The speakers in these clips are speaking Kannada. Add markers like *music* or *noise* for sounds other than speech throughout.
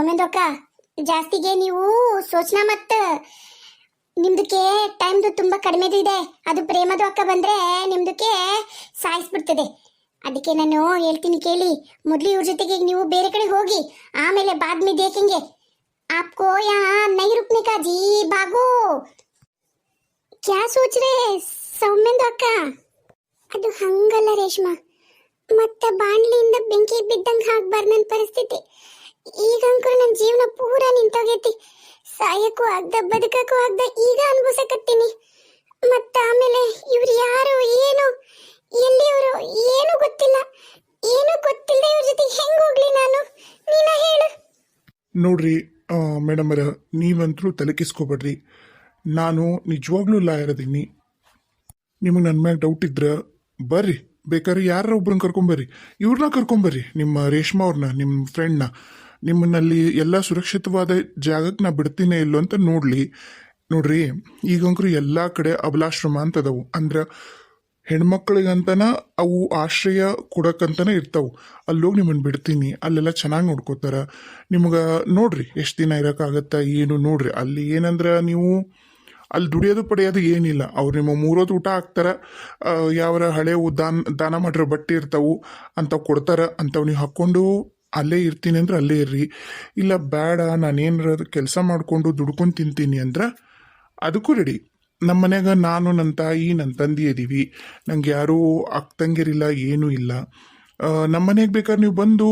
ಸೌಮ್ಯಂದು ಅಕ್ಕ ಜಾಸ್ತಿಗೆ ನೀವು ಸೋಚನಾ ಮತ್ತ ನಿಮ್ದಕ್ಕೆ ಟೈಮ್ದು ತುಂಬಾ ಕಡಿಮೆದು ಇದೆ ಅದು ಪ್ರೇಮದು ಅಕ್ಕ ಬಂದ್ರೆ ನಿಮ್ದಕ್ಕೆ ಸಾಯಿಸ್ಬಿಡ್ತದೆ ಅದಕ್ಕೆ ನಾನು ಹೇಳ್ತೀನಿ ಕೇಳಿ ಮೊದ್ಲು ಇವ್ರ ಜೊತೆಗೆ ನೀವು ಬೇರೆ ಕಡೆ ಹೋಗಿ ಆಮೇಲೆ ಬಾದ್ ಮೇ ದೇಖೆಂಗೆ आपको यहाँ नहीं रुकने का जी भागो क्या सोच रहे ಸೌಮ್ಯಂದು ಅಕ್ಕ ಅದು ಹಂಗಲ್ಲ ರೇಷ್ಮಾ ಮತ್ತೆ ಬಾಣ್ಲಿಯಿಂದ ಬೆಂಕಿ ಬಿದ್ದಂಗೆ ಆಗ್ಬಾರ್ದು ನನ್ನ ಪರಿಸ್ಥಿತಿ ಈಗ ಅಂಕರು ನನ್ನ ಜೀವನ ಪೂರ ನಿಂತೋಗೈತಿ. ಸಾಯಕ್ಕೂ ಆಗ್ದ, ಬದುಕಕ್ಕೂ ಆಗ್ದ, ಈಗ ಅನ್ಭವಿಸಕತ್ತೀನಿ. ಮತ್ತ ಆಮೇಲೆ ಇವ್ರು ಯಾರು ಏನು, ಎಲ್ಲಿಯವರು ಏನು ಗೊತ್ತಿಲ್ಲ. ಏನು ಗೊತ್ತಿಲ್ಲ ಇವ್ರ ಜೊತೆ ಹೆಂಗ್ ಹೋಗ್ಲಿ ನಾನು? ನೀನ ಹೇಳು. ನೋಡ್ರಿ ಮೇಡಮರ ನೀವಂತರೂ ತಲೆ ಕೆಸ್ಕೋಬೇಡ್ರಿ. ನಾನು ನಿಜವಾಗ್ಲೂ ಲಾಯರ್ ಅದೀನಿ. ನಿಮಗೆ ನನ್ನ ಮ್ಯಾಗ ಡೌಟ್ ಇದ್ರೆ ಬರ್ರಿ. ಬೇಕಾದ್ರೆ ಯಾರ ಒಬ್ರನ್ನ ಕರ್ಕೊಂಬರ್ರಿ ಇವ್ರನ್ನ ಕರ್ಕೊಂಬರ್ರಿ ನಿಮ್ಮ ರೇಷ್ಮಾ ಅವ್ರನ್ನ ನಿಮ್ಮ ಫ್ರೆಂಡ್ನ ನಿಮ್ಮನ್ನಲ್ಲಿ ಎಲ್ಲ ಸುರಕ್ಷಿತವಾದ ಜಾಗಕ್ಕೆ ನಾ ಬಿಡ್ತೀನಿ ಇಲ್ಲೋ ಅಂತ ನೋಡಲಿ. ನೋಡ್ರಿ, ಈಗಂಕರು ಎಲ್ಲ ಕಡೆ ಅಬಲಾಶ್ರಮ ಅಂತದವು. ಅಂದ್ರೆ ಹೆಣ್ಮಕ್ಳಿಗಂತನ ಅವು ಆಶ್ರಯ ಕೊಡಕ್ಕಂತನೇ ಇರ್ತಾವು. ಅಲ್ಲೋಗಿ ನಿಮ್ಮನ್ನು ಬಿಡ್ತೀನಿ, ಅಲ್ಲೆಲ್ಲ ಚೆನ್ನಾಗಿ ನೋಡ್ಕೋತಾರ. ನಿಮ್ಗೆ ನೋಡ್ರಿ, ಎಷ್ಟು ದಿನ ಇರೋಕ್ಕಾಗತ್ತಾ, ಏನು ನೋಡ್ರಿ. ಅಲ್ಲಿ ಏನಂದ್ರೆ ನೀವು ಅಲ್ಲಿ ದುಡಿಯೋದು ಪಡೆಯೋದು ಏನಿಲ್ಲ. ಅವ್ರು ನಿಮ್ಮ ಮೂರೋದು ಊಟ ಹಾಕ್ತಾರ ಯಾವ ಹಳೆವು ಹಳೆ ದಾನ ದಾನ ಮಾಡಿರೋ ಬಟ್ಟೆ ಇರ್ತಾವು, ಅಂಥವು ಕೊಡ್ತಾರ. ಅಂಥವು ನೀವು ಹಾಕ್ಕೊಂಡು ಅಲ್ಲೇ ಇರ್ತೀನಿ ಅಂದ್ರೆ ಅಲ್ಲೇ ಇರ್ರಿ. ಇಲ್ಲ, ಬೇಡ ನಾನೇನಾರ ಕೆಲಸ ಮಾಡಿಕೊಂಡು ದುಡ್ಕೊಂಡು ತಿಂತೀನಿ ಅಂದ್ರೆ ಅದಕ್ಕೂ ರೆಡಿ ನಮ್ಮ ಮನೆಯಾಗ ನಾನು ನನ್ನ ತಾಯಿ ನನ್ನ ತಂದಿ ಇದೀವಿ. ನಂಗೆ ಯಾರೂ ಅಕ್ತಂಗಿರಿಲ್ಲ ಏನೂ ಇಲ್ಲ. ನಮ್ಮ ಮನೆಗೆ ಬೇಕಾದ್ರೆ ನೀವು ಬಂದು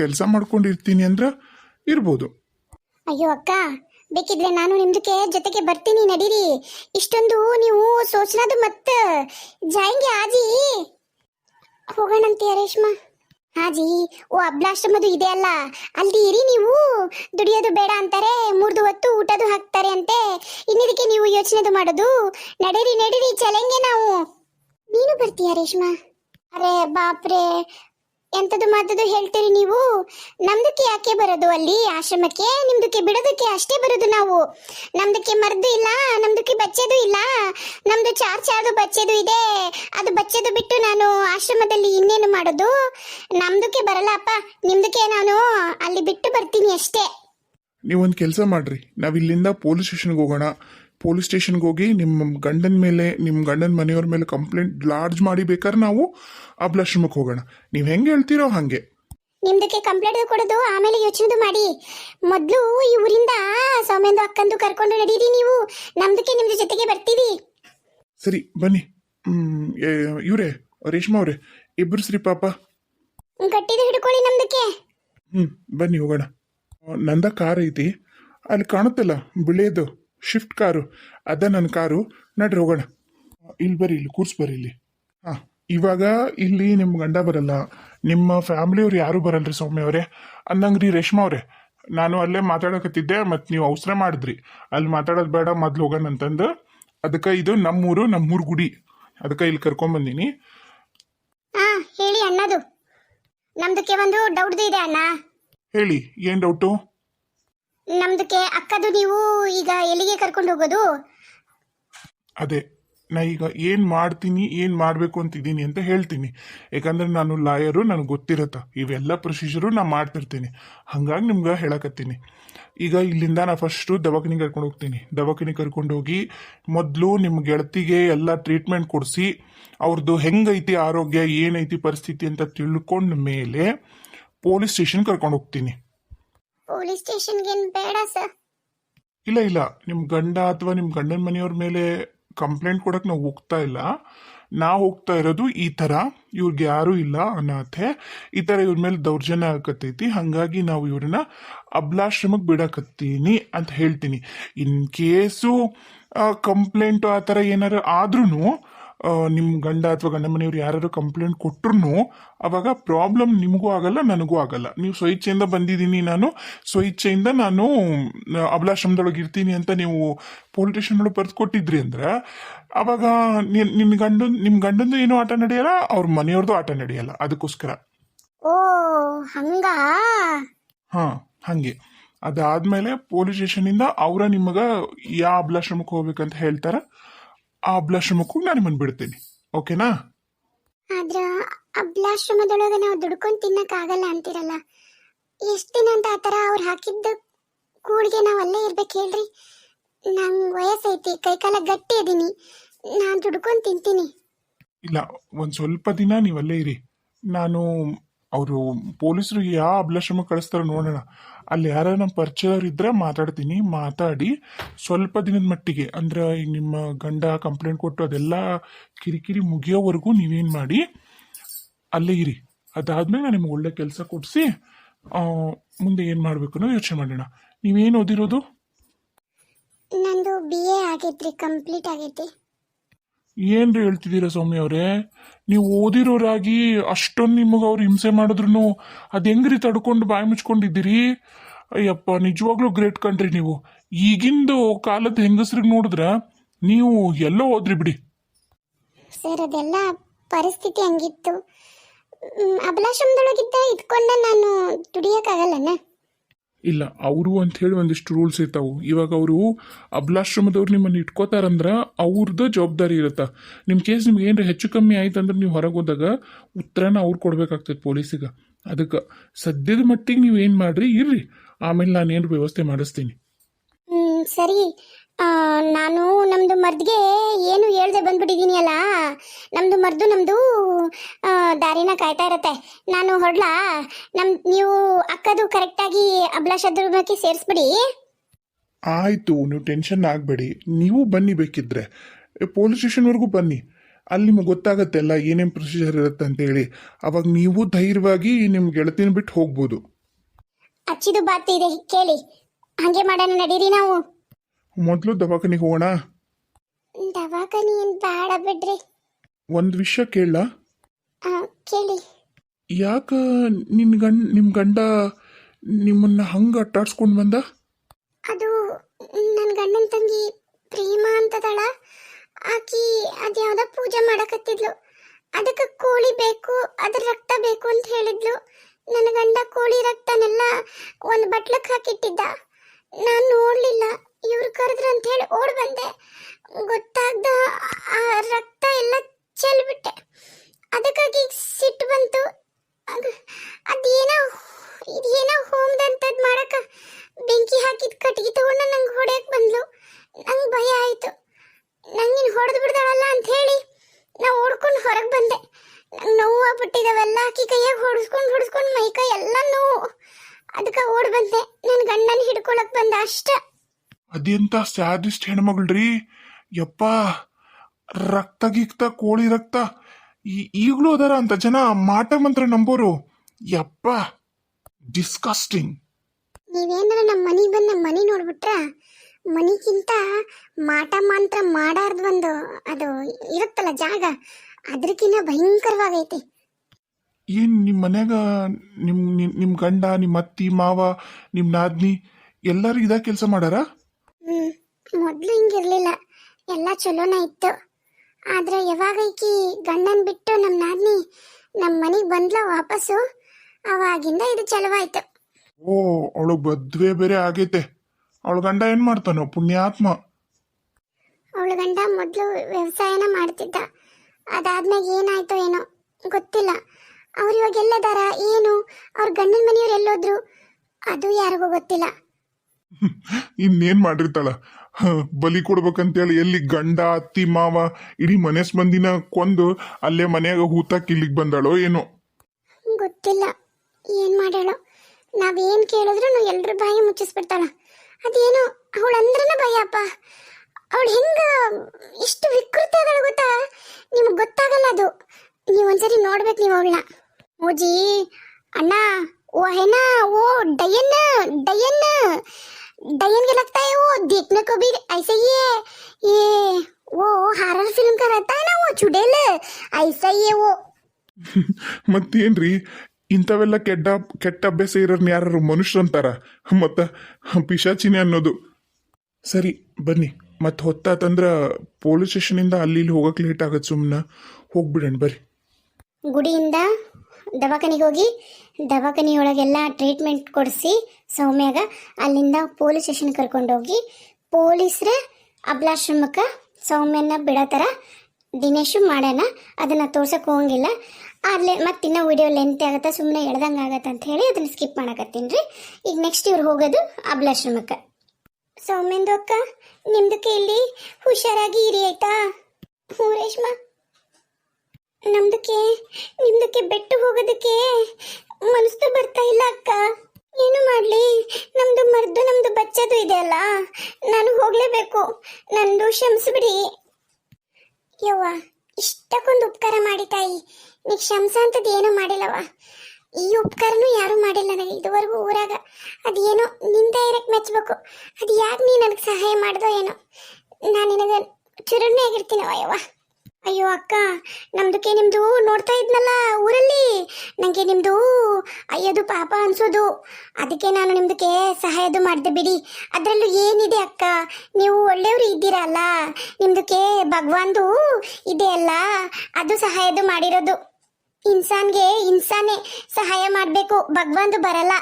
ಕೆಲಸ ಮಾಡ್ಕೊಂಡು ಇರ್ತೀನಿ ಅಂದ್ರೆ ಇರ್ಬೋದು. ಅಯ್ಯೋ ಅಕ್ಕ, ಬೇಕಿದ್ರೆ ನಾನು ನಿಮ್ದಕ್ಕೆ ಜೊತೆಗೆ ಬರ್ತೀನಿ, ನಡೀರಿ. ಇಷ್ಟೊಂದು ನೀವು ಸೋಚನದು ಮತ್ತೆ ಜಾಯಿಂಗೆ ಆಜಿ. ಹೋಗೋಣಂತೀಯ ರೇಷ್ಮಾ ಹಾಜಿ, ಓ ಅಬ್ಲಾಶ್ರಮದು ಇದೆ ಅಲ್ಲ, ಅಲ್ಲಿ ಇರಿ ನೀವು. ದುಡಿಯೋದು ಬೇಡ ಅಂತಾರೆ, ಮೂರ್ದು ಹೊತ್ತು ಊಟದು ಹಾಕ್ತಾರೆ ಅಂತೆ. ಇನ್ನಿದಕ್ಕೆ ನೀವು ಯೋಚನೆದು ಮಾಡೋದು. ನಡೀರಿ ನಡೀರಿ, ಚಲೆಂಗೆ ನಾವು. ನೀನು ಬರ್ತೀಯ ರೇಷ್ಮಾ? ಅರೆ, ಬಾಪ್ರೆ ಎಂಥದ್ದು ಮಾತದು ಹೇಳ್ತೀರಿ ನೀವು? ನಮ್ದಕ್ಕೆ ಯಾಕೆ ಬರೋದು ಅಲ್ಲಿ? ಆಶ್ರಮಕ್ಕೆ? ನಿಮ್ದಕ್ಕೆ ಬಿಡೋದಕ್ಕೆ ಅಷ್ಟೇ ಬರೋದು ನಾವು. ನಮ್ದಕ್ಕೆ ಮರ್ದು ಇಲ್ಲ, ನಮ್ದಕ್ಕೆ ಬಚ್ಚೆದು ಇಲ್ಲ. ನಮ್ದು ಚಾರ್ ಚಾರ್ದು ಬಚ್ಚೆದು ಇದೆ. ಅದು ಬಚ್ಚೆದು ಬಿಟ್ಟು ನಾನು ಆಶ್ರಮದಲ್ಲಿ ಇನ್ನೇನು ಮಾಡೋದು? ನಮ್ದಕ್ಕೆ ಬರಲ್ಲ ಅಪ್ಪ. ನಿಮ್ದಕ್ಕೆ ನಾನು ಅಲ್ಲಿ ಬಿಟ್ಟು ಬರ್ತೀನಿ ಅಷ್ಟೇ. ನೀವೊಂದು ಕೆಲಸ ಮಾಡ್ರಿ. ನಾವು ಇಲ್ಲಿಂದ ಪೊಲೀಸ್ ಸ್ಟೇಷನ್ಗೆ ಹೋಗೋಣ. ಪೊಲೀಸ್ ಸ್ಟೇಷನ್ಗೆ ಹೋಗಿ ನಿಮ್ಮ ಗಂಡನ ಮೇಲೆ ನಿಮ್ಮ ಗಂಡನ ಮನೆಯವ್ರ ಮೇಲೆ ಕಂಪ್ಲೇಂಟ್ ಲಾಡ್ಜ್ ಮಾಡಿ ಬೇಕಾದ್ರೆ ನಾವು ಅಬ್ಲಾಶ್ರಮಕ್ಕೆ ಹೋಗೋಣ. ನೀವು ಹೆಂಗೆ ಹೇಳ್ತೀರೋ ಹಾಗೆ. ನಿಮ್ದಕ್ಕೆ ಕಂಪ್ಲೇಂಟ್ ಕೊಡೋದು ಆಮೇಲೆ ಯೋಚನೆ ಮಾಡಿ. ಮೊದಲು ಈ ಊರಿಂದ ಸೌಮ್ಯಂದು ಅಕ್ಕಂದು ಕರ್ಕೊಂಡು ನಡೀರಿ ನೀವು. ನಮ್ದಕ್ಕೆ ನಿಮ್ದು ಜೊತೆಗೆ ಬರ್ತೀವಿ. ಸರಿ ಬನ್ನಿ. ಇವರೇ ರೇಷ್ಮಾ ಅವರೇ ಇಬ್ಬರು ಸರಿ ಪಾಪ. ಗಟ್ಟಿದ ಹಿಡ್ಕೊಳ್ಳಿ ನಮ್ದಕ್ಕೆ. ಹ್ಞೂ ಬನ್ನಿ ಹೋಗೋಣ. ನಂದ ಕಾರ್ ಐತಿ. ಅಲ್ಲಿ ಕಾಣುತ್ತಲ್ಲ ಬಿಳಿಯದು ಶಿಫ್ಟ್ ಕಾರು ಅದ ನನ್ನ ಕಾರು ನಡ್ರಿ ಹೋಗೋಣ. ಇಲ್ಲಿ ಬರ್ರಿ ಇಲ್ಲಿ ಕೂರ್ಸ್ ಬರ್ರಿ ಇಲ್ಲಿ. ಹಾಂ ಇವಾಗ ಇಲ್ಲಿ ನಿಮ್ಮ ಗಂಡ ಬರಲ್ಲ. ನಿಮ್ಮ ಫ್ಯಾಮಿಲಿಯವ್ರು ಯಾರು ಬರಲ್ರಿ ಸೌಮ್ಯ ಅವರೇ? ಅಂದಂಗ್ರಿ ರೇಷ್ಮಾ ಅವರೇ. ನಾನು ಅಲ್ಲೇ ಮಾತಾಡಕತ್ತಿದ್ದೆ ಮತ್ತು ನೀವು ಅವಸರ ಮಾಡಿದ್ರಿ. ಅಲ್ಲಿ ಮಾತಾಡೋದು ಬೇಡ ಮೊದ್ಲು ಹೋಗೋಣ ಅಂತಂದು. ಅದಕ್ಕೆ ಇದು ನಮ್ಮೂರು ನಮ್ಮೂರು ಗುಡಿ. ಅದಕ್ಕೆ ಇಲ್ಲಿ ಕರ್ಕೊಂಬಂದೀನಿ ಹಾ ಹೇಳಿ ಅಣ್ಣದು. ನಮ್ದಕ್ಕೆ ಒಂದು ಡೌಟ್ ಇದೆ ಅಣ್ಣ. ಹೇಳಿ ಏನು ಡೌಟು ನಮ್ದಕ್ಕೆ ಅಕ್ಕದು ನೀವು ಈಗ ಎಲ್ಲಿಗೆ ಕರ್ಕೊಂಡು ಹೋಗೋದು? ಅದೇ, ನಾ ಈಗ ಏನು ಮಾಡ್ತೀನಿ, ಏನು ಮಾಡಬೇಕು ಅಂತಿದ್ದೀನಿ ಅಂತ ಹೇಳ್ತೀನಿ. ಯಾಕಂದ್ರೆ ನಾನು ಲಾಯರು, ನನಗೆ ಗೊತ್ತಿರತ್ತ. ಇವೆಲ್ಲ ಪ್ರೊಸೀಜರು ನಾ ಮಾಡ್ತಿರ್ತೀನಿ. ಹಂಗಾಗಿ ನಿಮ್ಗೆ ಹೇಳಕತ್ತೀನಿ. ಈಗ ಇಲ್ಲಿಂದ ನಾ ಫಸ್ಟು ದವಾಖಾನಿಗೆ ಕರ್ಕೊಂಡು ಹೋಗ್ತೀನಿ. ದವಾಖಾನಿಗೆ ಕರ್ಕೊಂಡು ಹೋಗಿ ಮೊದಲು ನಿಮ್ಮ ಗೆಳತಿಗೆ ಎಲ್ಲ ಟ್ರೀಟ್ಮೆಂಟ್ ಕೊಡಿಸಿ ಅವ್ರದ್ದು ಹೆಂಗೈತಿ ಆರೋಗ್ಯ, ಏನೈತಿ ಪರಿಸ್ಥಿತಿ ಅಂತ ತಿಳ್ಕೊಂಡ ಮೇಲೆ ಪೊಲೀಸ್ ಸ್ಟೇಷನ್ ಕರ್ಕೊಂಡು ಹೋಗ್ತೀನಿ. ಪೊಲೀಸ್ ಸ್ಟೇಷನ್ಗೆ ಏನು ಬೇಡ, ಸರ್. ಇಲ್ಲ ಇಲ್ಲ. ನಿಮ್ಮ ಗಂಡ ಅಥವಾ ನಿಮ್ಮ ಗಂಡನ ಮನೆಯವ್ರ ಮೇಲೆ ಕಂಪ್ಲೇಂಟ್ ಕೊಡಕ್ಕೆ ನಾವು ಹೋಗ್ತಾ ಇಲ್ಲ. ನಾವು ಹೋಗ್ತಾ ಇರೋದು ಈ ಥರ. ಇವ್ರಿಗೆ ಯಾರೂ ಇಲ್ಲ ಅನಾಥೆ. ಈ ಥರ ಇವ್ರ ಮೇಲೆ ದೌರ್ಜನ್ಯ ಆಗತೈತಿ. ಹಾಗಾಗಿ ನಾವು ಇವ್ರನ್ನ ಅಬ್ಲಾಶ್ರಮಕ್ಕೆ ಬಿಡಕತ್ತೀನಿ ಅಂತ ಹೇಳ್ತೀನಿ. ಇನ್ ಕೇಸು ಕಂಪ್ಲೇಂಟು ಆ ಥರ ಏನಾರು ಆದ್ರೂ ನಿಮ್ಮ ಗಂಡ ಅಥವಾ ಗಂಡ ಮನೆಯವ್ರು ಯಾರು ಕಂಪ್ಲೇಂಟ್ ಕೊಟ್ರು ಅವಾಗ ಪ್ರಾಬ್ಲಮ್ ನಿಮಗೂ ಆಗಲ್ಲ ನನಗೂ ಆಗಲ್ಲ. ನೀವು ಸ್ವಇಚ್ಛೆಯಿಂದ ಬಂದಿದ್ದೀನಿ ನಾನು. ಸ್ವಇಚ್ಛೆಯಿಂದ ನಾನು ಅಬಲಾಶ್ರಮದೊಳಗೆ ಇರ್ತೀನಿ ಅಂತ ನೀವು ಪೊಲೀಸ್ ಸ್ಟೇಷನ್ ಒಳಗೆ ಬರೆದು ಕೊಟ್ಟಿದ್ರಿ ಅಂದ್ರೆ ಅವಾಗ ನಿಮ್ಮ ಗಂಡ ನಿಮ್ಮ ಗಂಡಂದು ಏನು ಆಟ ನಡೆಯಲ್ಲ ಅವ್ರ ಮನೆಯವ್ರದ್ದು ಆಟ ನಡೆಯಲ್ಲ. ಅದಕ್ಕೋಸ್ಕರ. ಓ ಹಂಗ? ಹಾಂ ಹಾಗೆ. ಅದಾದ್ಮೇಲೆ ಪೊಲೀಸ್ ಸ್ಟೇಷನಿಂದ ಅವರ ನಿಮಗೆ ಯಾವ ಅಬಲಾಶ್ರಮಕ್ಕೆ ಹೋಗ್ಬೇಕಂತ ಹೇಳ್ತಾರ? ಆ ಅಬ್ಲಾಶ್ರಮಕ್ಕೂ ನಾನು ಬಂದ್ಬಿಡ್ತೀನಿ ಬಿಡ್ತೀನಿ. ಓಕೆನಾ ಆದ್ರ ಅಬ್ಲಾಶ್ರಮದೊಳಗೆ ನಾವು ದುಡ್ಕೊಂಡು ತಿನ್ನಕ್ಕಾಗಲ್ಲ ಅಂತಿರಲ್ಲ. ಎಷ್ಟು ದಿನ ಅಂತ ಆ ಥರ ಅವ್ರು ಹಾಕಿದ್ದ ಕೂಡಿಗೆ ನಾವು ಅಲ್ಲೇ ಇರ್ಬೇಕು ಹೇಳ್ರಿ. ನಂಗೆ ವಯಸ್ಸೈತಿ ಕೈಕಾಲ ಗಟ್ಟಿ ಇದೀನಿ. ನಾನು ದುಡ್ಕೊಂಡು ತಿಂತೀನಿ. ಇಲ್ಲ ಒಂದು ಸ್ವಲ್ಪ ದಿನ ನೀವಲ್ಲೇ ಇರಿ. ನಾನು ಅವರು ಪೊಲೀಸರು ಯಾವ ಅಬ್ಲಾಶ್ರಮ ಕಳಿಸ್ತಾರೋ ನೋಡೋಣ. ಅಲ್ಲಿ ಯಾರೋ ನಮ್ಮ ಪರಿಚಯವ್ರು ಇದ್ರೆ ಮಾತಾಡ್ತೀನಿ, ಮಾತಾಡಿ. ಸ್ವಲ್ಪ ದಿನದ ಮಟ್ಟಿಗೆ, ಅಂದ್ರೆ ಈಗ ನಿಮ್ಮ ಗಂಡ ಕಂಪ್ಲೇಂಟ್ ಕೊಟ್ಟು ಅದೆಲ್ಲ ಕಿರಿಕಿರಿ ಮುಗಿಯೋವರೆಗೂ ನೀವೇನು ಮಾಡಿ, ಅಲ್ಲೇ ಇರಿ. ಅದಾದ್ಮೇಲೆ ನಾನು ನಿಮ್ಗೆ ಒಳ್ಳೆ ಕೆಲಸ ಕೊಡಿಸಿ ಮುಂದೆ ಏನು ಮಾಡಬೇಕು ಅನ್ನೋ ಯೋಚನೆ ಮಾಡೋಣ. ನೀವೇನು ಓದಿರೋದು? ನಂದು ಬಿ ಎ ಕಂಪ್ಲೀಟ್ ಆಗೈತಿ. ಏನ್ರಿ ಹೇಳ್ತಿದ್ದೀರಾ ಸ್ವಾಮಿ ಅವರೇ? ನೀವು ಓದಿರೋರಾಗಿ ಅಷ್ಟೊಂದು ನಿಮಗೆ ಅವ್ರು ಹಿಂಸೆ ಮಾಡಿದ್ರು ಅದು ಹೆಂಗ್ರಿ ತಡ್ಕೊಂಡು ಬಾಯಿ ಮುಚ್ಕೊಂಡಿದ್ದೀರಿ? ಅಯ್ಯಪ್ಪ, ನಿಜವಾಗ್ಲೂ ಗ್ರೇಟ್ ಕಣ್ರಿ ನೀವು. ಈಗಿಂದು ಕಾಲದ ಹೆಂಗಸ್ರಿಗೆ ನೋಡಿದ್ರೆ ನೀವು ಎಲ್ಲೋ ಹೋದ್ರಿ ಬಿಡಿ. ಸರ್, ಅದೆಲ್ಲ ಪರಿಸ್ಥಿತಿ ಹಂಗಿತ್ತು. ಅಬಲಾಶ್ರಮದೊಳಗಿದ್ದ ಇದ್ಕೊಂಡ ನಾನು ದುಡಿಯೋಕ್ಕಾಗಲ್ಲನ? ಇಲ್ಲ, ಅವರು ಅಂತ ಹೇಳಿ ಒಂದಿಷ್ಟು ರೂಲ್ಸ್ ಇರ್ತಾವು. ಇವಾಗ ಅವರು ಅಬ್ಲಾಶ್ರಮದವ್ರು ನಿಮ್ಮನ್ನು ಇಟ್ಕೋತಾರಂದ್ರೆ ಅವ್ರದ್ದು ಜವಾಬ್ದಾರಿ ಇರುತ್ತ. ನಿಮ್ಮ ಕೇಸ್ ನಿಮ್ಗೆ ಏನ್ರ ಹೆಚ್ಚು ಕಮ್ಮಿ ಆಯ್ತು ಅಂದ್ರೆ ನೀವು ಹೊರಗೆ ಹೋದಾಗ ಉತ್ತರನ ಅವ್ರು ಕೊಡಬೇಕಾಗ್ತದೆ ಪೊಲೀಸಿಗೆ. ಅದಕ್ಕೆ ಸದ್ಯದ ಮಟ್ಟಿಗೆ ನೀವು ಏನು ಮಾಡ್ರಿ, ಇರ್ರಿ. ಆಮೇಲೆ ನಾನು ಏನು ವ್ಯವಸ್ಥೆ ಮಾಡಿಸ್ತೀನಿ. ಸರಿ. ನಾನು ನಮ್ಮದು ಮರ್ದ್ಗೆ ಏನು ಹೇಳ್ದೆ ಬಂದ್ಬಿಟ್ಟಿದ್ದೀನಿ ಅಲ್ಲ ನಮ್ಮದು ಮರ್ದು ನಮ್ಮದು ದಾರಿನ ಕಾಯ್ತಾ ಇರತ್ತೆ. ನಾನು ಹೊಡ್ಲಾ ನಮ್ ನೀವು ಅಕ್ಕದು ಕರೆಕ್ಟಾಗಿ ಅಭಿಲಾಷದ್ರಕ್ಕೆ ಸೇರಿಸ್ಬಿಡಿ. ಆಯಿತು ನೀವು ಟೆನ್ಷನ್ ಆಗಬೇಡಿ. ನೀವು ಬನ್ನಿ ಬೇಕಿದ್ರೆ. ಪೊಲೀಸ್ ಸ್ಟೇಷನ್ವರೆಗೂ ಬನ್ನಿ. ಅಲ್ಲಿ ನಿಮಗೆ ಗೊತ್ತಾಗತ್ತೆ ಎಲ್ಲ ಏನೇನು ಪ್ರೊಸೀಜರ್ ಇರುತ್ತೆ ಅಂತೇಳಿ ಅವಾಗ ನೀವು ಧೈರ್ಯವಾಗಿ ನಿಮ್ಮ ಗೆಳತಿನ ಬಿಟ್ಟು ಹೋಗ್ಬೋದು. ಅಚ್ಚಿದು ಬಾತ್ ಇದೆ ಕೇಳಿ. ಹಂಗೆ ಮಾಡೋಣ ನಡೀರಿ ನಾವು. ಮೊದಲು ದವಾಖಾನೆಗೆ ಹೋಗೋಣ. ದವಾಖಾನಿ ಏನು ಬೇಡ ಬಿಡ್ರಿ. ಒಂದು ವಿಷಯ ಕೇಳ ಆ, ಕೇಳಿ. ಯಾಕ ನಿನ್ನ ಗಂಡ ನಿಮ್ಮ ಗಂಡ ನಿಮ್ಮನ್ನ ಹಂಗೆ ಅಟ್ಟಾಡ್ಸ್ಕೊಂಡು ಬಂದ? ಅದು ನನ್ನ ಗಂಡನ ತಂಗಿ ಪ್ರೇಮ ಅಂತದಳ. ಆಕಿ ಅದ್ಯಾವ್ದ ಪೂಜೆ ಮಾಡಕತ್ತಿದ್ಲು. ಅದಕ್ಕೆ ಕೋಳಿ ಬೇಕು ಅದ್ರ ರಕ್ತ ಬೇಕು ಅಂತ ಹೇಳಿದ್ಲು. ನನ್ನ ಗಂಡ ಕೋಳಿ ರಕ್ತನೆಲ್ಲ ಒಂದು ಬಟ್ಲಕ್ಕೆ ಹಾಕಿಟ್ಟಿದ್ದ. ನಾನು ನೋಡಲಿಲ್ಲ. ಇವ್ರು ಕರೆದ್ರು ಅಂತ ಹೇಳಿ ಓಡ್ ಬಂದೆ. ಗೊತ್ತಾಗ್ದ ರಕ್ತ ಎಲ್ಲ ಚೆಲ್ಬಿಟ್ಟೆ ಅದಕ್ಕಾಗಿ ಸಿಟ್ಟು ಬಂತು ಅದ್- ಅದೇನೋ ಇದೇನೋ ಹೋಮ್ದಂತದ್ ಮಾಡಕ ಬೆಂಕಿ ಹಾಕಿದ ಕಟ್ಟಿಗೆ ತಗೊಂಡು ನಂಗೆ ಹೊಡೆಯಕ್ ಬಂದ್ಲು ನಂಗೆ ಭಯ ಆಯ್ತು ನಂಗಿನ್ ಹೊಡೆದು ಬಿಡ್ದಾಳಲ್ಲ ಅಂತ ಹೇಳಿ ನಾ ಓಡ್ಕೊಂಡು ಹೊರಗೆ ಬಂದೆ ನಂಗೆ ನೋವು ಆಗ್ಬಿಟ್ಟಿದಾವೆಲ್ಲ ಆಕಿ ಕೈಯಾಗ ಹೊಡೆಸ್ಕೊಂಡು ಹೊಡೆಸ್ಕೊಂಡು ಮೈ ಕೈ ಎಲ್ಲ ನೋವು ಅದಕ್ಕೆ ಓಡ್ ಬಂದೆ ನನ್ನ ಗಂಡನ ಹಿಡ್ಕೊಳಕ್ ಬಂದ ಅಷ್ಟ ಅದೆಂತ ಸ್ಯಾದಿಸ್ಟ್ ಹೆಣ್ಮಗಳ್ರಿ. ಯಪ್ಪ ರಕ್ತ ಗೀಕ್ತ ಕೋಳಿ ರಕ್ತ. ಈಗಲೂ ಅದಾರ ಅಂತ ಜನ ಮಾಟ ಮಂತ್ರ ನಂಬೋರು. ಯಪ್ಪ ಡಿಸ್ಕಸ್ಟಿಂಗ್ ನೀವೇನಾರ ನಮ್ಮ ಮನೆಗೆ ಬಂದು ನಮ್ಮ ಮನೆ ನೋಡ್ಬಿಟ್ರ ಮನೆಗಿಂತ ಮಾಟ ಮಂತ್ರ ಮಾಡಾರ್ದು ಒಂದು ಅದು ಇರುತ್ತಲ್ಲ ಜಾಗ ಅದ್ರಕ್ಕಿಂತ ಭಯಂಕರವಾಗೈತಿ. ಏನ್ ನಿಮ್ಮ ಮನ್ಯಾಗ ನಿಮ್ ನಿಮ್- ನಿಮ್ ಗಂಡ ನಿಮ್ಮ ಅತ್ತಿ ಮಾವ ನಿಮ್ ನಾದ್ನಿ ಎಲ್ಲಾರು ಇದ ಕೆಲಸ ಮಾಡಾರ? ಹ್ಮ್ ಮೊದ್ಲು ಹಿಂಗಿರ್ಲಿಲ್ಲ. ಎಲ್ಲ ಚಲೋನ ಇತ್ತು. ಆದ್ರೆ ಯಾವಾಗ ಈಕಿ ಗಂಡನ್ ಬಿಟ್ಟು ನಮ್ಮ ನಾದ್ನಿ ನಮ್ಮ ಮನೆಗೆ ಬಂದ್ಲ ವಾಪಸ್ಸು ಅವಾಗಿಂದ ಇದು ಚಲವಾಯ್ತು. ಓ ಅವಳು ಬದ್ವೆ ಬೇರೆ ಆಗೈತೆ. ಅವಳ ಗಂಡ ಏನ್ ಮಾಡ್ತಾನೋ ಪುಣ್ಯಾತ್ಮ. ಅವಳ ಗಂಡ ಮೊದಲು ವ್ಯವಸಾಯನ ಮಾಡ್ತಿದ್ದ. ಅದಾದ್ಮೇಲೆ ಏನಾಯ್ತೋ ಏನೋ ಗೊತ್ತಿಲ್ಲ. ಅವ್ರು ಇವಾಗ ಎಲ್ಲದಾರ ಏನು ಅವ್ರ ಗಂಡನ ಮನೆಯವ್ರು ಎಲ್ಲೋದ್ರು ಅದು ಯಾರಿಗೂ ಗೊತ್ತಿಲ್ಲ. ಇನ್ನೇನ್ ಮಾಡಿರ್ತಾಳ? ಬಲಿ ಕೊಡ್ಬೇಕಂತೇಳಿ ಎಲ್ಲಿ ಗಂಡ, ಅತ್ತಿ, ಮಾವ, ಇಡೀ ಮನೆಸ್ ಬಂದಿನ ಕೊಂದು ಅಲ್ಲೇ ಮನೆಯಾಗ ಹೂತ ಇಲ್ಲಿಗೆ ಬಂದಾಳೋ ಏನೋ? ಗೊತ್ತಿಲ್ಲ. ಏನ್ ಮಾಡ್ಯಾಳ? ನಾವೇನ್ ಕೇಳಿದ್ರು ಎಲ್ರ ಬಾಯಿ ಮುಚ್ಚಿಸ್ಬಿಡ್ತಾಳ. ಅದೇನೋ ಅವಳ ಅಂದ್ರೆ ಭಯಪ್ಪ ಅವಳು ಹೆಂಗ ಇಷ್ಟು ವಿಕೃತ ಅದಳ ಗೊತ್ತಾ? ನಿಮ್ಗೆ ಗೊತ್ತಾಗಲ್ಲ ಅದು. ನೀವು ಒಂದ್ಸರಿ ನೋಡ್ಬೇಕು ನೀವು ಅವಳನ್ನ ಓಜಿ, ಅಣ್ಣ, ಓ ಹೆಣ್ಣ, ಓ ಡಯನ್ನ ಡಯನ್ನ डयन डयन के लगता है वो देखने को भी ऐसे ही है ये वो हॉरर फिल्म का रहता है ना वो चुड़ैल ऐसा ही है वो ಮತ್ತೇನ್ರಿ ಇಂಥವೆಲ್ಲ ಕೆಟ್ಟ ಕೆಟ್ಟ ಅಭ್ಯಾಸ ಇರೋರ್ನ ಯಾರು ಮನುಷ್ಯರಂತಾರ ಮತ್ತ ಪಿಶಾಚಿನಿ ಅನ್ನೋದು ಸರಿ ಬನ್ನಿ ಮತ್ತೆ ಹೊತ್ತಾತಂದ್ರ ಪೊಲೀಸ್ ಸ್ಟೇಷನಿಂದ ಅಲ್ಲಿ ಇಲ್ಲಿ ಹೋಗಕ್ ಲೇಟ್ ಆಗತ್ತೆ ಸುಮ್ಮನೆ ಹೋಗ್ಬಿಡೋಣ ಬರ್ರಿ ಗುಡಿಯಿಂದ ದವಾಖಾನಿಗೆ ಹೋಗಿ ದವಾಖಾನಿಯೊಳಗೆಲ್ಲ ಟ್ರೀಟ್ಮೆಂಟ್ ಕೊಡಿಸಿ ಸೌಮ್ಯಾಗ ಅಲ್ಲಿಂದ ಪೊಲೀಸ್ ಸ್ಟೇಷನ್ ಕರ್ಕೊಂಡೋಗಿ ಪೊಲೀಸ್ರೆ ಅಬ್ಲಾಶ್ರಮಕ್ಕೆ ಸೌಮ್ಯನ ಬಿಡೋ ಥರ ದಿನೇಶು ಮಾಡೋಣ ಅದನ್ನು ತೋರ್ಸೋಕೆ ಹೋಗಂಗಿಲ್ಲ. ಅಲ್ಲೇ ಮತ್ತೆ ಇನ್ನೂ ವಿಡಿಯೋ ಲೆಂತ್ ಆಗುತ್ತೆ ಸುಮ್ಮನೆ ಎಳ್ದಂಗೆ ಆಗತ್ತೆ ಅಂತ ಹೇಳಿ ಅದನ್ನು ಸ್ಕಿಪ್ ಮಾಡಕತ್ತೀನಿ ರೀ. ಈಗ ನೆಕ್ಸ್ಟ್ ಇವ್ರು ಹೋಗೋದು ಅಬ್ಲಾಶ್ರಮಕ್ಕೆ. ಸೌಮ್ಯಂದು ಅಕ್ಕ ನಿಮ್ದಕ್ಕೆ ಇಲ್ಲಿ ಹುಷಾರಾಗಿ ಇರಿ ಆಯ್ತಾ? ಹ್ಞೂ ರೇಷ್ಮಾ. ನಮ್ದಕ್ಕೆ, ನಿಮ್ದಕ್ಕೆ ಬೆಟ್ಟು ಹೋಗೋದಕ್ಕೆ ಮನಸ್ಸು ಬರ್ತಾ ಇಲ್ಲ ಅಕ್ಕ. ಏನು ಮಾಡ್ಲಿ? ನಮ್ದು ಮರ್ದು, ನಮ್ದು ಬಚ್ಚದು ಇದೆ ಅಲ್ಲ. ನಾನು ಹೋಗ್ಲೇಬೇಕು. ನಂದು ಕ್ಷಮಿಸ್ಬಿಡಿ ಯವ್ವ, ಇಷ್ಟಕ್ಕೊಂದು ಉಪಕಾರ ಮಾಡಿ ತಾಯಿ. ನೀ ಕ್ಷಮಿಸ ಅಂತದ್ದು ಏನೂ ಮಾಡಿಲ್ಲವ ಈ ಉಪಕಾರನು ಯಾರೂ ಮಾಡಿಲ್ಲ ನನಗೆ ಇದುವರೆಗೂ ಊರಾಗ. ಅದೇನೋ ನಿಂದ ಇರಕ್ಕೆ ಮೆಚ್ಚಬೇಕು ಅದು ಯಾಕೆ ನೀ ನನಗೆ ಸಹಾಯ ಮಾಡ್ದೋ ಏನೋ. ನಾನು ನಿನಗೆ ಚಿರುಣ್ಣೆ ಆಗಿರ್ತೀನವ ಯವ್ವ. ಅಯ್ಯೋ ಅಕ್ಕ, ನಮ್ದಕ್ಕೆ ನಿಮ್ದು ನೋಡ್ತಾ ಇದ್ನಲ್ಲ ಊರಲ್ಲಿ? ನನಗೆ ನಿಮ್ದು ಅಯ್ಯದು ಪಾಪ ಅನ್ಸೋದು. ಅದಕ್ಕೆ ನಾನು ನಿಮ್ದಕ್ಕೆ ಸಹಾಯದು ಮಾಡಿದೆ ಬಿಡಿ. ಅದರಲ್ಲೂ ಏನಿದೆ ಅಕ್ಕ? ನೀವು ಒಳ್ಳೆಯವರು ಇದ್ದೀರಲ್ಲ ನಿಮ್ದಕ್ಕೆ ಭಗವಾನ್ದು ಇದೆ ಅಲ್ಲ? ಅದು ಸಹಾಯದು ಮಾಡಿರೋದು. ಇನ್ಸಾನ್ಗೆ ಇನ್ಸಾನೇ ಸಹಾಯ ಮಾಡಬೇಕು. ಭಗವಾನ್ದು ಬರಲ್ಲ.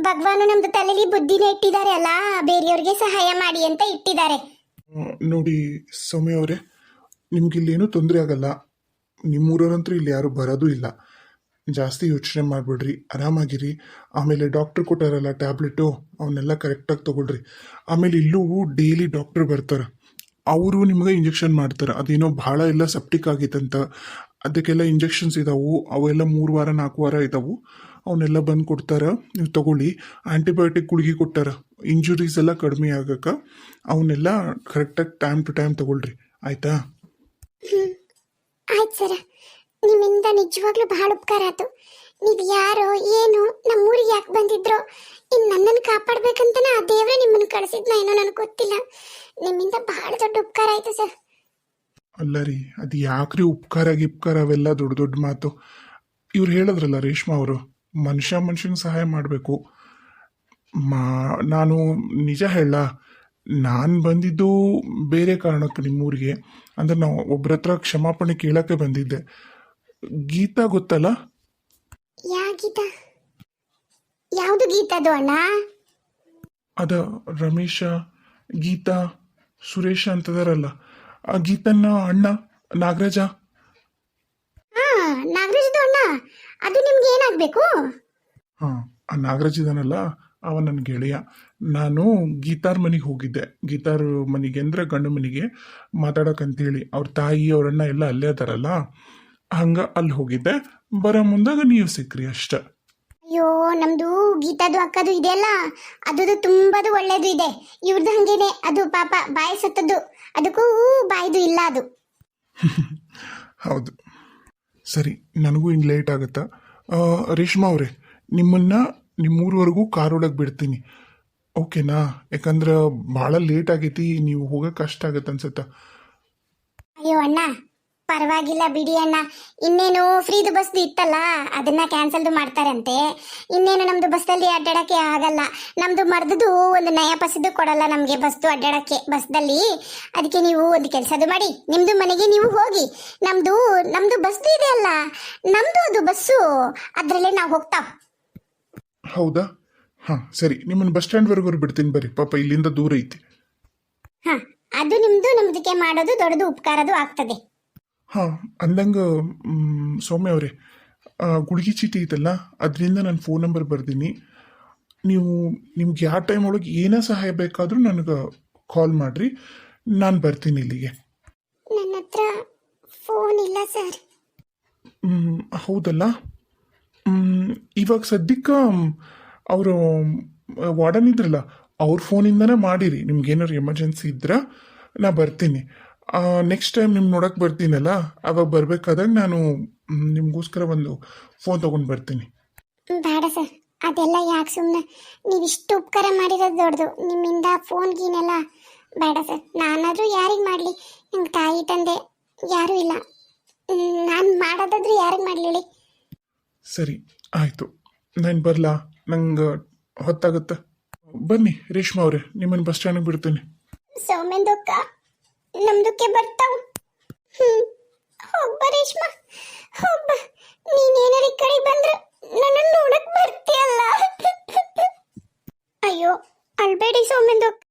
ಭಗವಾನು ನಮ್ದು ತಲೆಯಲ್ಲಿ ಬುದ್ಧಿನೇ ಇಟ್ಟಿದ್ದಾರೆ ಅಲ್ಲ? ಬೇರೆಯವ್ರಿಗೆ ಸಹಾಯ ಮಾಡಿ ಅಂತ ಇಟ್ಟಿದ್ದಾರೆ. ನೋಡಿ ಸೌಮ್ಯ ನಿಮ್ಗಿಲ್ಲೇನೂ ತೊಂದರೆ ಆಗಲ್ಲ. ನಿಮ್ಮೂರವ್ರಂತೂ ಇಲ್ಲಿ ಯಾರೂ ಬರೋದು ಇಲ್ಲ. ಜಾಸ್ತಿ ಯೋಚನೆ ಮಾಡಿಬಿಡ್ರಿ. ಆರಾಮಾಗಿರಿ. ಆಮೇಲೆ ಡಾಕ್ಟ್ರ್ ಕೊಟ್ಟಾರಲ್ಲ ಟ್ಯಾಬ್ಲೆಟು ಅವನ್ನೆಲ್ಲ ಕರೆಕ್ಟಾಗಿ ತೊಗೊಳ್ರಿ. ಆಮೇಲೆ ಇಲ್ಲೂ ಡೈಲಿ ಡಾಕ್ಟ್ರ್ ಬರ್ತಾರೆ. ಅವರು ನಿಮಗೆ ಇಂಜೆಕ್ಷನ್ ಮಾಡ್ತಾರೆ. ಅದೇನೋ ಭಾಳ ಎಲ್ಲ ಸೆಪ್ಟಿಕ್ ಆಗಿತ್ತಂತ. ಅದಕ್ಕೆಲ್ಲ ಇಂಜೆಕ್ಷನ್ಸ್ ಇದಾವೆ. ಅವೆಲ್ಲ ಮೂರು ವಾರ, ನಾಲ್ಕು ವಾರ ಇದಾವು. ಅವನ್ನೆಲ್ಲ ಬಂದು ಕೊಡ್ತಾರೆ. ನೀವು ತಗೊಳ್ಳಿ. ಆ್ಯಂಟಿಬಯೋಟಿಕ್ ಗುಳಿಗೆ ಕೊಟ್ಟಾರ. ಇಂಜುರೀಸ್ ಎಲ್ಲ ಕಡಿಮೆ ಆಗಕ್ಕೆ. ಅವನ್ನೆಲ್ಲ ಕರೆಕ್ಟಾಗಿ ಟೈಮ್ ಟು ಟೈಮ್ ತಗೊಳ್ರಿ. ಆಯ್ತಾ? ಆಯ್ತು ಸರ. ನಿಮ್ಮಿಂದ ನಿಜವಾಗ್ಲೂ ಬಹಳ ಉಪಕಾರ ಆಯ್ತು. ನೀವು ಯಾರೋ ಏನು ನಮ್ಮೂರಿಗೆ ಯಾಕೆ ಬಂದಿದ್ರೋ ಇನ್ನು ನನ್ನನ್ನು ಕಾಪಾಡ್ಬೇಕಂತನ ಆ ದೇವ್ರೆ ನಿಮ್ಮನ್ನು ಕಳಿಸಿದ್ನ ಏನೋ ನನಗೆ ಗೊತ್ತಿಲ್ಲ. ನಿಮ್ಮಿಂದ ಬಹಳ ದೊಡ್ಡ ಉಪಕಾರ ಆಯ್ತು ಸರ್. ಅಲ್ಲ ರೀ, ಅದು ಯಾಕ್ರಿ ಉಪಕಾರ, ಗಿಪ್ಕಾರ ಅವೆಲ್ಲ ದೊಡ್ಡ ದೊಡ್ಡ ಮಾತು? ಇವ್ರು ಹೇಳಿದ್ರಲ್ಲ ರೇಷ್ಮಾ ಅವರು, ಮನುಷ್ಯ ಮನುಷ್ಯನ ಸಹಾಯ ಮಾಡಬೇಕು. ಮಾ, ನಾನು ನಿಜ ಹೇಳ ನಾನು ಬಂದಿದ್ದು ಬೇರೆ ಕಾರಣಕ್ಕೆ ನಿಮ್ಮೂರಿಗೆ ಅಂದ್ರೆ ನಾವು ಒಬ್ಬರ ಹತ್ರ ಕ್ಷಮಾಪಣೆ ಕೇಳಕ್ಕೆ ಬಂದಿದ್ದೆ. ಗೀತಾ ಗೊತ್ತಲ್ಲ? ಯಾ ಗೀತ? ಯಾವುದು ಗೀತಾದು ಅಣ್ಣ? ಅದ ರಮೇಶ ಗೀತಾ ಸುರೇಶ ಅಂತದಾರಲ್ಲ. ಆ ಗೀತನ್ನ ಅಣ್ಣ ನಾಗರಾಜ? ಹಾ ನಾಗರಾಜದು ಅಣ್ಣ. ಅದು ನಿಮ್ಗೆ ಏನಾಗಬೇಕು? ಹಾಂ ಆ ನಾಗರಾಜ್ ಇದಾನಲ್ಲ. ಅವ ನನ್ನ ಗೆಳೆಯ. ನಾನು ಗೀತಾರ್ ಮನೆಗೆ ಹೋಗಿದ್ದೆ. ಗೀತಾರ್ ಮನೆಗೆ ಅಂದರೆ ಗಂಡು ಮನೆಗೆ ಮಾತಾಡೋಕಂತೇಳಿ. ಅವ್ರ ತಾಯಿ ಅವರಣ್ಣ ಎಲ್ಲ ಅಲ್ಲೇ ಅದಾರಲ್ಲ ಹಂಗೆ ಅಲ್ಲಿ ಹೋಗಿದ್ದೆ. ಬರೋ ಮುಂದಾಗ ನೀವು ಸಿಕ್ರಿ ಅಷ್ಟೆ. ಅಯ್ಯೋ ನಮ್ದು ಗೀತಾದು ಅಕ್ಕದು ಇದೆಯಲ್ಲ ಅದು ತುಂಬಾ ಒಳ್ಳೇದು ಇದೆ. ಇವ್ರದ್ದು ಹಂಗೇನೆ. ಅದು ಪಾಪ ಬಾಯಿ ಸತ್ತದ್ದು. ಅದಕ್ಕೂ ಬಾಯಿದು ಇಲ್ಲ ಅದು. *laughs* ಹೌದು. ಸರಿ ನನಗೂ ಇನ್ನು ಲೇಟ್ ಆಗುತ್ತಾ? ರೇಷ್ಮಾ ಅವರೇ ನಿಮ್ಮನ್ನ ನಿಮ್ಮೂರವರೆಗೂ ಕಾರೊಳಗೆ ಬಿಡ್ತೀನಿ. ಓಕೆನಾ ಯಾಕಂದ್ರೆ ಭಾಳ ಲೇಟ್ ಆಗೈತಿ, ನೀವು ಹೋಗಕ್ಕೆ ಕಷ್ಟ ಆಗತ್ತೆ ಅನ್ಸುತ್ತೆ. ಅಯ್ಯೋ ಅಣ್ಣ, ಪರವಾಗಿಲ್ಲ ಬಿಡಿ ಅಣ್ಣ. ಇನ್ನೇನು ಫ್ರೀದು ಬಸ್ ಇತ್ತಲ್ಲ, ಅದನ್ನ ಕ್ಯಾನ್ಸಲ್ ಮಾಡ್ತಾರಂತೆ. ಇನ್ನೇನು ನಮ್ದು ಬಸ್ದಲ್ಲಿ ಅಡ್ಡಾಡಕ್ಕೆ ಆಗಲ್ಲ. ನಮ್ದು ಮರ್ದದು ಒಂದು ನಯ ಪಸದು ಕೊಡಲ್ಲ ನಮಗೆ ಬಸ್ದು ಅಡ್ಡಾಡಕ್ಕೆ ಬಸ್ದಲ್ಲಿ ಅದಕ್ಕೆ ನೀವು ಒಂದು ಕೆಲಸದು ಮಾಡಿ, ನಿಮ್ದು ಮನೆಗೆ ನೀವು ಹೋಗಿ. ನಮ್ದು ನಮ್ದು ಬಸ್ದು ಇದೆ ಅಲ್ಲ, ನಮ್ದು ಅದು ಬಸ್ಸು ಅದರಲ್ಲೇ ನಾವು ಹೋಗ್ತಾವ್. ಹೌದಾ? ಹಾಂ ಸರಿ. ನಿಮ್ಮನ್ನು ಬಸ್ ಸ್ಟ್ಯಾಂಡ್ವರೆಗೂ ಬಿಡ್ತೀನಿ. ಬರ್ರಿ ಪಾಪ ಇಲ್ಲಿಂದ ದೂರ ಐತಿ. ಹಾ ಅದು ನಿಮ್ದು ನಮ್ದಕ್ಕೆ ಮಾಡೋದು ದೊಡ್ಡದು ಉಪಕಾರದು ಆಗ್ತದೆ. ಹಾಂ ಅಂದಂಗೆ ಸೌಮ್ಯ ಅವರೇ ಗುಳಿಗೆ ಚೀಟಿ ಐತಲ್ಲ ಅದರಿಂದ ನಾನು ಫೋನ್ ನಂಬರ್ ಬರ್ದೀನಿ. ನೀವು ನಿಮ್ಗೆ ಯಾವ ಟೈಮ್ ಒಳಗೆ ಏನೇ ಸಹಾಯ ಬೇಕಾದರೂ ನನಗೆ ಕಾಲ್ ಮಾಡಿರಿ. ನಾನು ಬರ್ತೀನಿ ಇಲ್ಲಿಗೆ. ನನ್ನ ಹತ್ರ ಫೋನ್ ಇಲ್ಲ ಸರ್ ಹೌದಲ್ಲ? ಇವಾಗ ಸದ್ಯಕ್ಕೆ ಅವರು ವಾರ್ಡನ್ ಇದ್ರಲ್ಲ, ಅವ್ರ ಫೋನಿಂದನೇ ಮಾಡಿರಿ. ನಿಮ್ಗೆ ಏನಾದ್ರು ಎಮರ್ಜೆನ್ಸಿ ಇದ್ರೆ ನಾ ಬರ್ತೀನಿ. ನೆಕ್ಸ್ಟ್ ಟೈಮ್ ನಿಮ್ಗೆ ನೋಡಕ್ಕೆ ಬರ್ತೀನಲ್ಲ, ಅವಾಗ ಬರ್ಬೇಕಾದಾಗ ನಾನು ನಿಮಗೋಸ್ಕರ ಒಂದು ಫೋನ್ ತೊಗೊಂಡು ಬರ್ತೀನಿ. ಬೇಡ ಸರ್, ಅದೆಲ್ಲ ಯಾಕೆ ಸುಮ್ಮನೆ ನೀವು ಇಷ್ಟು ಉಪಕಾರ ಮಾಡಿರೋದು ದೊಡ್ಡದು. ನಿಮ್ಮಿಂದ ಫೋನ್ ಗೀನೆಲ್ಲ ಬೇಡ ಸರ್. ನಾನಾದರೂ ಯಾರಿಗೆ ಮಾಡಲಿ? ನಿಮ್ಮ ತಾಯಿ, ತಂದೆ ಯಾರೂ ಇಲ್ಲ. ನಾನು ಮಾಡೋದಾದ್ರೂ ಹೇಳಿ ಸರಿ, ಆಯಿತು. ನಾನು ಬರಲಾ? ನಂಗೆ ಹೊತ್ತಾಗುತ್ತೆ? ಬನ್ನಿ, ರೇಷ್ಮಾ ಅವರೇ ನಿಮ್ಮನ್ನು ಬಸ್ ಸ್ಟ್ಯಾಂಡ್ ಬಿಡ್ತೀನಿ. ಸೌಮ್ಯಂದಕ್ಕ ನಮ್ದಕ್ಕೆ ಬರ್ತಾವ. ಹೋಗ್ಬ ರೇಷ್ಮಾ. ಹೋಗ್ಬ ನೀನೇನಾರ ಈ ಕಡೆ ಬಂದ್ರೆ ನನ್ನನ್ನು ನೋಡಕ್ ಬರ್ತೀಯಲ್ಲ? ಅಯ್ಯೋ, ಅಳ್ಬೇಡಿ ಸೌಮ್ಯಂದಕ್ಕ